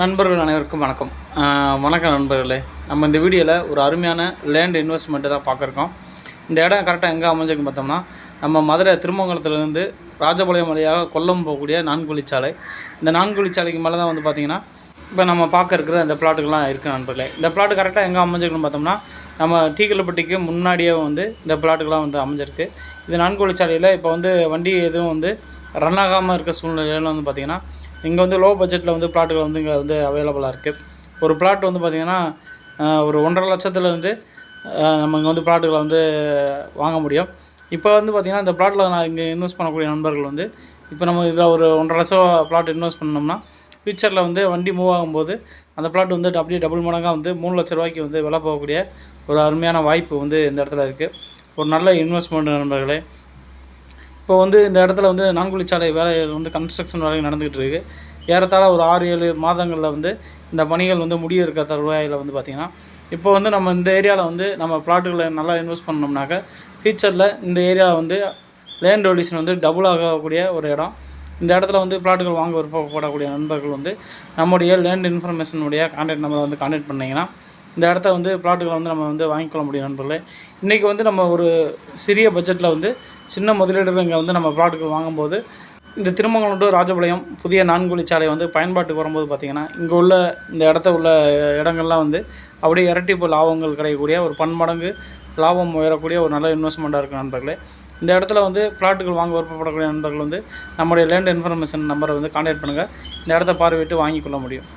நண்பர்கள் அனைவருக்கும் வணக்கம். வணக்கம் நண்பர்களே. நம்ம இந்த வீடியோவில் ஒரு அருமையான லேண்ட் இன்வெஸ்ட்மெண்ட்டு தான் பார்க்குறோம். இந்த இடம் கரெக்டாக எங்கே அமைஞ்சிருக்குன்னு பார்த்தோம்னா நம்ம மதுரை திருமங்கலத்துலேருந்து ராஜபாளையம் வழியாக கொல்லம் போகக்கூடிய நான்குழிச்சாலை இந்த நான்குழிச்சாலைக்கு மேலே தான் வந்து பார்த்திங்கன்னா இப்போ நம்ம பார்க்க இருக்கிற அந்த பிளாட்டுக்கெல்லாம் இருக்குது நண்பர்களே. இந்த பிளாட்டு கரெக்டாக எங்கே அமைஞ்சிருக்குன்னு பார்த்தோம்னா நம்ம டீக்கலப்பட்டிக்கு முன்னாடியே வந்து இந்த பிளாட்டுக்கெல்லாம் வந்து அமைஞ்சிருக்கு. இது நான்குழிச்சாலையில் இப்போ வந்து வண்டி எதுவும் வந்து ரன் ஆகாமல் இருக்க சூழ்நிலையில் வந்து பார்த்திங்கன்னா இங்கே வந்து லோ பட்ஜெட்டில் வந்து பிளாட்டுகள் வந்து இங்கே வந்து அவைலபிளாக இருக்குது ஒரு பிளாட் வந்து பார்த்திங்கன்னா ஒரு ஒன்றரை லட்சத்துலேருந்து நம்ம இங்கே வந்து பிளாட்டுகளை வந்து வாங்க முடியும். இப்போ வந்து பார்த்திங்கன்னா இந்த பிளாட்டில் நான் இங்கே இன்வெஸ்ட் பண்ணக்கூடிய நண்பர்கள் வந்து இப்போ நம்ம இதில் ஒரு ஒன்றரை லட்சம் பிளாட் இன்வெஸ்ட் பண்ணோம்னா ஃப்யூச்சரில் வந்து வண்டி மூவ் ஆகும்போது அந்த பிளாட் வந்து அப்படியே டபுள் மடங்காக வந்து மூணு லட்ச ரூபாய்க்கு வந்து விலை போகக்கூடிய ஒரு அருமையான வாய்ப்பு வந்து இந்த இடத்துல இருக்குது ஒரு நல்ல இன்வெஸ்ட்மெண்ட் நண்பர்களே. இப்போ வந்து இந்த இடத்துல வந்து நான்குழிச்சாலை வேலை வந்து கன்ஸ்ட்ரக்ஷன் வேலை நடந்துகிட்டு இருக்குது ஏறத்தாழ ஒரு ஆறு ஏழு மாதங்களில் வந்து இந்த பணிகள் வந்து முடிய இருக்க தருவாயில் வந்து பார்த்திங்கன்னா இப்போ வந்து நம்ம இந்த ஏரியாவில் வந்து நம்ம பிளாட்டுகளை நல்லா இன்வெஸ்ட் பண்ணோம்னாக்க ஃபியூச்சரில் இந்த ஏரியாவில் வந்து லேண்ட் ரொலியூஷன் வந்து டபுள் ஆகக்கூடிய ஒரு இடம். இந்த இடத்துல வந்து பிளாட்டுகள் வாங்க விருப்பப்படக்கூடிய நண்பர்கள் வந்து நம்முடைய லேண்ட் இன்ஃபர்மேஷனுடைய கான்டாக்ட் நம்பரை வந்து கான்டாக்ட் பண்ணிங்கன்னா இந்த இடத்த வந்து பிளாட்டுகளை வந்து நம்ம வந்து வாங்கிக்கொள்ள முடியும் நண்பர்களே. இன்றைக்கி வந்து நம்ம ஒரு சிறிய பட்ஜெட்டில் வந்து சின்ன முதலீடுகள் இங்கே வந்து நம்ம பிளாட்டுகள் வாங்கும்போது இந்த திருமங்கலம் டு ராஜபாளையம் புதிய நான்குவழி சாலை வந்து பயன்பாட்டுக்கு வரும்போது பார்த்திங்கன்னா இங்கே உள்ள இந்த இடத்த உள்ள இடங்கள்லாம் வந்து அப்படியே இரட்டிப்பு லாபங்கள் கிடைக்கக்கூடிய ஒரு பன்மடங்கு லாபம் உயரக்கூடிய ஒரு நல்ல இன்வெஸ்ட்மெண்ட்டாக இருக்குது நண்பர்களே. இந்த இடத்துல வந்து பிளாட்டுகள் வாங்க விருப்பப்படக்கூடிய நண்பர்கள் வந்து நம்முடைய லேண்ட் இன்ஃபர்மேஷன் நம்பரை வந்து கான்டாக்ட் பண்ணுங்கள் இந்த இடத்த பார்வையிட்டு வாங்கிக்கொள்ள முடியும்.